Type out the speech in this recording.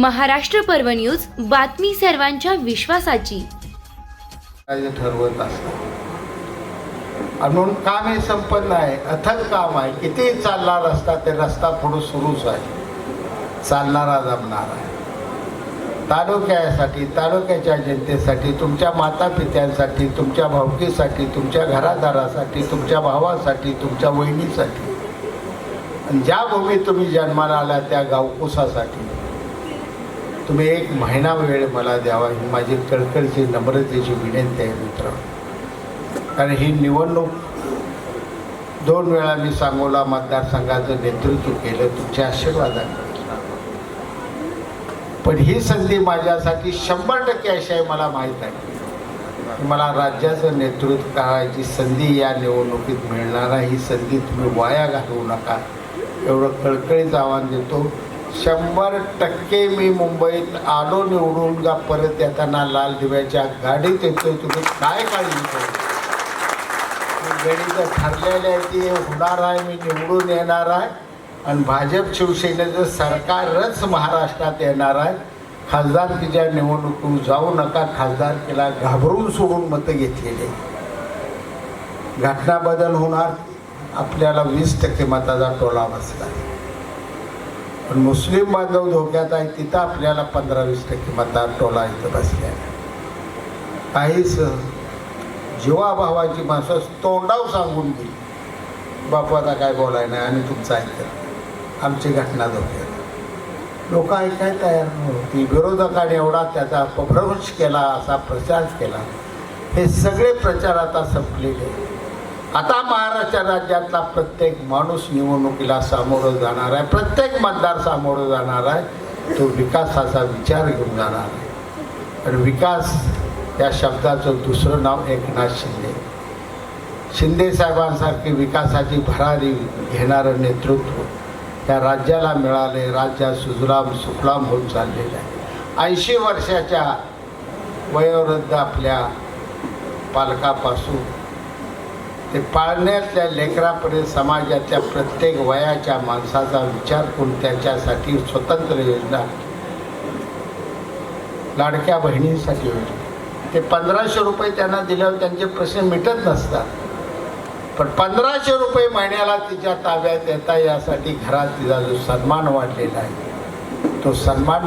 महाराष्ट्र पर्व न्यूज बातमी सर्वांच्या विश्वासाची. काय ठरवत असतात. म्हणून काम हे संपन्न आहे अथक काम आहे. किती चालला रस्ता ते रस्ता पुढे सुरूच आहे. चालणारा जमणार आहे. तालुक्यासाठी तालुक्याच्या जनतेसाठी तुमच्या माता पित्यांसाठी तुमच्या भावकीसाठी तुमच्या घरादारासाठी तुमच्या भावासाठी तुमच्या वहिनीसाठी. आणि ज्या भूमीत तुम्ही जन्माला आला त्या गावकुसासाठी तुम्ही एक महिना वेळ मला द्यावा ही माझी कळकळची नम्रतेची विनंती आहे मित्र. कारण ही निवडणूक दोन वेळा मी सांगोला मतदारसंघाचं नेतृत्व केलं तुमच्या आशीर्वादाने. पण ही संधी माझ्यासाठी शंभर टक्के अशी आहे मला माहीत आहे. मला राज्याचं नेतृत्व करायची संधी या निवडणुकीत मिळणार आहे. ही संधी तुम्ही वाया घालवू नका. एवढं कळकळीचं आव्हान देतो. शंभर टक्के मी मुंबईत आलो निवडून का परत येताना लाल दिव्याच्या गाडीत येतोय. तुम्ही काय काळजी करू? गणित ठरलेलं आहे ती होणार आहे मी निवडून येणार आहे. आणि भाजप शिवसेनेचं सरकारच महाराष्ट्रात येणार आहे. खासदारकीच्या निवडणुकीत जाऊ नका खासदारकीला घाबरून सोडून मतं घेतलेली. घटना बदल होणार आपल्याला वीस टक्के मताचा टोला बसला. पण मुस्लिम बांधव धोक्यात आहे तिथं आपल्याला पंधरा वीस टक्के मतदार टोला इथं बसल्या काहीच जीवाभावाची माणसं तोंडाव सांगून दिली बापू आता काय बोलाय नाही आणि तुमचं ऐकत. आमची घटना धोक्यात लोक ऐकाय तयार नव्हती. विरोधकाने एवढा त्याचा अपभ्रंश केला असा प्रचार केला. हे सगळे प्रचार आता संपलेले आहेत. आता महाराष्ट्र राज्यातला प्रत्येक माणूस निवडणुकीला सामोरं जाणार आहे. प्रत्येक मतदार सामोरं जाणार आहे. तो विकासाचा विचार घेऊन जाणार आहे. आणि विकास या शब्दाचं दुसरं नाव एकनाथ शिंदे. शिंदे साहेबांसारखी विकासाची भरारी घेणारं नेतृत्व त्या राज्याला मिळाले राज्यात सुजलाम सुफलाम होऊन चाललेलं आहे. ऐंशी वर्षाच्या वयोवृद्ध आपल्या पालकापासून ते पाळण्यातल्या लेकरापर्यंत समाजातल्या प्रत्येक वयाच्या माणसाचा विचार करून त्याच्यासाठी स्वतंत्र योजना लाडक्या बहिणींसाठी योजना. ते पंधराशे रुपये त्यांना दिल्यावर त्यांचे प्रश्न मिटत नसतात. पण पंधराशे रुपये महिन्याला तिच्या ताब्यात येता यासाठी घरात तिचा जो सन्मान वाढलेला आहे तो सन्मान